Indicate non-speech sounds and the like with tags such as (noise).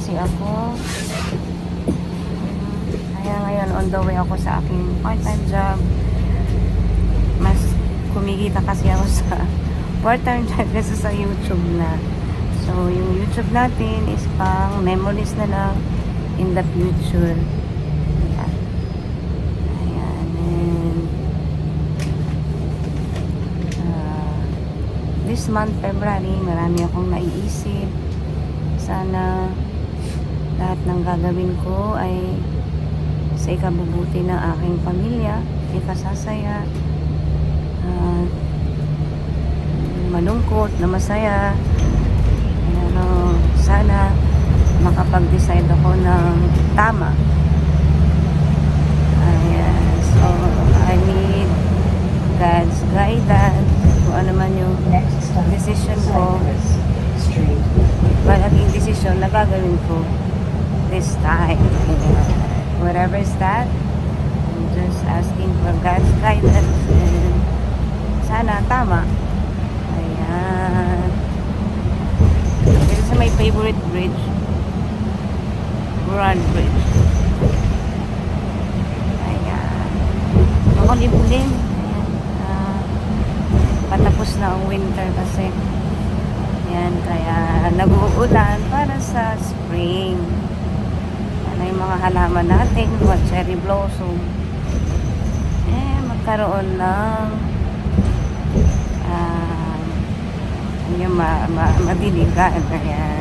kasi ako. Kaya ngayon, on the way ako sa aking part-time job. Mas kumikita kasi ako sa (laughs) part-time job kasi sa YouTube na. So, yung YouTube natin is pang memories na lang in the future. Ayan. Ayan. And, ah, this month, February, marami akong naiisip. Sana lahat ng gagawin ko ay sa ikabubuti ng aking pamilya, ikasasaya, at malungkot na masaya. Ano, sana makapag-decide ako ng tama. Ayan. So, I need God's guidance. Kung ano man yung Decision ko. Malaging desisyon na gagawin ko this time. (laughs) Whatever is that, I'm just asking for God's guidance and sana tama. Ayan. This is my favorite bridge. Grand Bridge. Ayan. Makulimlim. Ayan. Ah, patapos na ang winter kasi. Yan, kaya nag-uulan para sa spring. Ano yung mga halaman natin, mga cherry blossom. Eh, magkaroon ng ah, ano yung ma, ma, madiligan. Ayan.